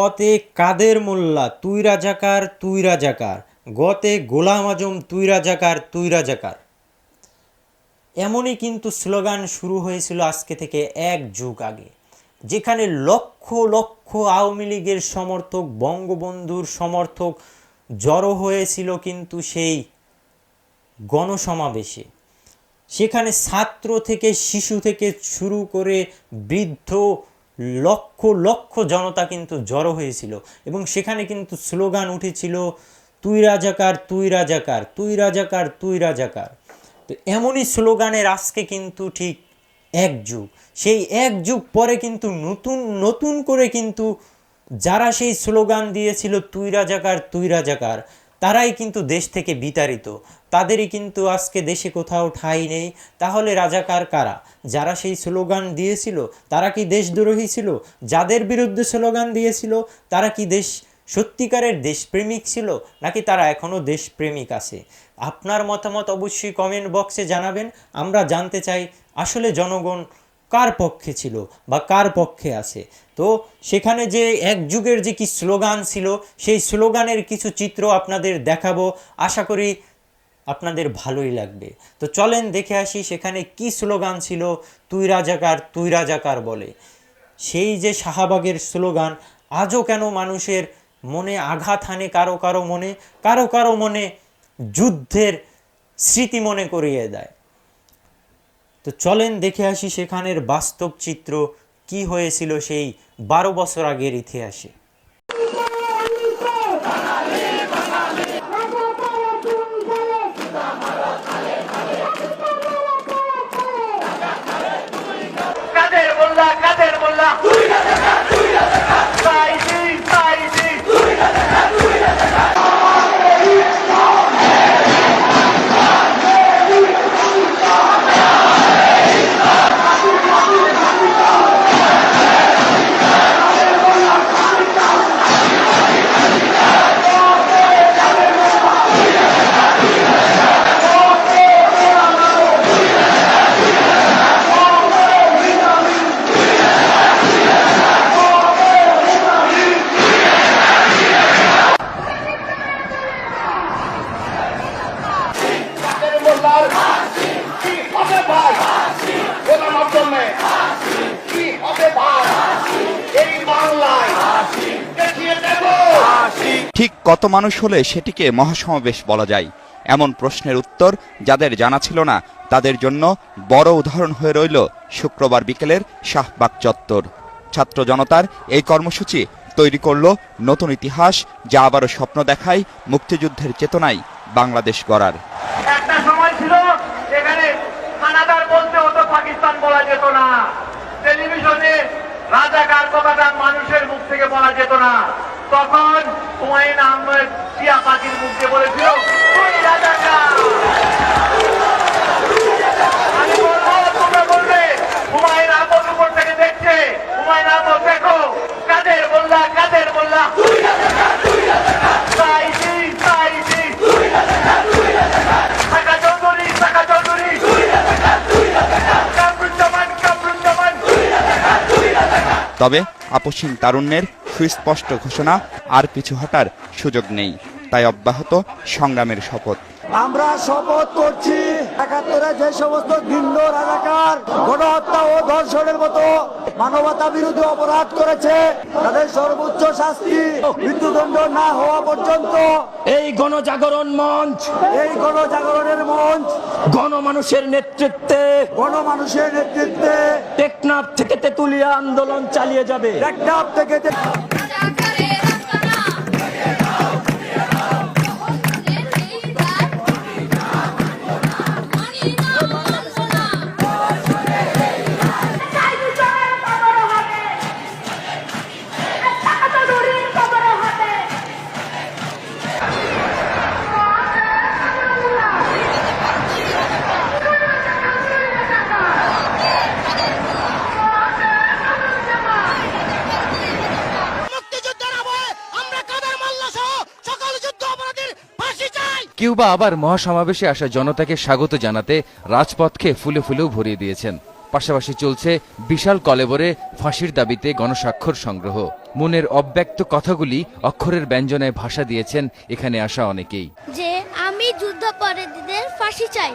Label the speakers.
Speaker 1: গতে কাদের মোল্লা, তুই রাজাকার তুই রাজাকার। গতে গোলাম আজম, তুই রাজাকার তুই রাজাকার। এমনই কিন্তু স্লোগান শুরু হয়েছিল আজকে থেকে এক যুগ আগে, যেখানে লক্ষ লক্ষ আওয়ামী লীগের সমর্থক, বঙ্গবন্ধুর সমর্থক জড়ো হয়েছিল কিন্তু সেই গণসমাবেশে। সেখানে ছাত্র থেকে শিশু থেকে শুরু করে বৃদ্ধ, লক্ষ লক্ষ জনতা কিন্তু জড়ো হয়েছিল। এবং সেখানে কিন্তু স্লোগান উঠেছিল, তুই রাজাকার তুই রাজাকার তুই রাজাকার তুই রাজাকার। তো এমনই স্লোগানের আজকে কিন্তু ঠিক এক যুগ। সেই এক যুগ পরে কিন্তু নতুন নতুন করে কিন্তু যারা সেই স্লোগান দিয়েছিল, তুই রাজাকার তুই রাজাকার, তারাই কিন্তু দেশ থেকে বিতাড়িত। তাদেরই কিন্তু আজকে দেশে কোথাও ঠাঁই নেই। তাহলে রাজাকার কারা? যারা সেই স্লোগান দিয়েছিল, তারা কি দেশদ্রোহী ছিল? যাদের বিরুদ্ধে স্লোগান দিয়েছিল, তারা কি দেশ, সত্যিকারের দেশপ্রেমিক ছিল? নাকি তারা এখনও দেশপ্রেমিক আছে? আপনার মতামত অবশ্যই কমেন্ট বক্সে জানাবেন। আমরা জানতে চাই, আসলে জনগণ কার পক্ষে ছিল বা কার পক্ষে আছে? তো সেখানে যে এক যুগের যে কি স্লোগান ছিল, সেই স্লোগানের কিছু চিত্র আপনাদের দেখাবো। আশা করি আপনাদের ভালোই লাগবে। তো চলেন দেখে আসি সেখানে কি স্লোগান ছিল, তুই রাজাকার তুই রাজাকার বলে। সেই যে শাহবাগের স্লোগান, আজও কেন মানুষের মনে আঘাত হানে কারও কারও মনে, কারও কারও মনে যুদ্ধের স্মৃতি মনে করিয়ে দেয়। তো চলেন দেখে আসি সেখানের বাস্তব চিত্র, কি হয়েছিল সেই বারো বছর আগের ইতিহাসে।
Speaker 2: কাদের কি হবে ভাই? কি হবে ভাই? এই বাংলায় দেখিয়ে দেবো।
Speaker 3: ঠিক কত মানুষ হলে সেটিকে মহাসমাবেশ বলা যায়? এমন প্রশ্নের উত্তর যাদের জানা ছিল না, তাদের জন্য বড় উদাহরণ হয়ে রইল শুক্রবার বিকেলের শাহবাগ চত্বর। ছাত্র জনতার এই কর্মসূচি তৈরি করল নতুন ইতিহাস, যা আবারও স্বপ্ন দেখায় মুক্তিযুদ্ধের চেতনায় বাংলাদেশ গড়ার
Speaker 2: একটা সময় ছিল এখানে হানাদার বলতে হতো পাকিস্তান বলা যেত না টেলিভিশনে রাজাকার কথাটা মানুষের মুখ থেকে বলা যেত না তখন হুমায়ুন আহমেদ জিয়া পাখির মুখ বলেছিল "তুই রাজাকার।" আমি বলব তোমরা বলবে হুমায়ুন আহমদ উপর থেকে দেখছে হুমায়ুন আহমদ দেখো কাদের বললা কাদের বললা চাইছি চাইছি টাকা চৌধুরী টাকা চৌধুরী। কামরুজ্জামান কামরুজ্জামান।
Speaker 3: তবে আপসীন তারুণ্যের সুস্পষ্ট ঘোষণা আর পিছু হটার সুযোগ নেই। তাই অব্যাহত সংগ্রামের শপথ।
Speaker 4: আমরা শপথ করছি। একাত্তরে যে সমস্ত ভিন্ন রাজাকার গণহত্যা ও ধর্ষণের মতো মানবতা বিরোধী অপরাধ করেছে তাদের সর্বোচ্চ শাস্তি মৃত্যুদণ্ড না হওয়া পর্যন্ত
Speaker 5: এই গণজাগরণ মঞ্চ
Speaker 4: এই গণজাগরণের মঞ্চ
Speaker 5: গণমানুষের নেতৃত্বে
Speaker 4: গণমানুষের নেতৃত্বে
Speaker 5: টেকনাফ থেকে তেতুলিয়া আন্দোলন চালিয়ে যাবে।
Speaker 4: টেকনাফ থেকে
Speaker 6: কিউবা আবার মহাসমাবেশে আসা জনতাকে স্বাগত জানাতে রাজপথকে ফুলে ফুলেও ভরিয়ে দিয়েছেন। পাশাপাশি চলছে বিশাল কলেবরে ফাঁসির দাবিতে গণস্বাক্ষর সংগ্রহ। মনের অব্যক্ত কথাগুলি অক্ষরের ব্যঞ্জনায় ভাষা দিয়েছেন এখানে আসা অনেকেই।
Speaker 7: যে আমি যুদ্ধাপরাধীদের ফাঁসি চাই।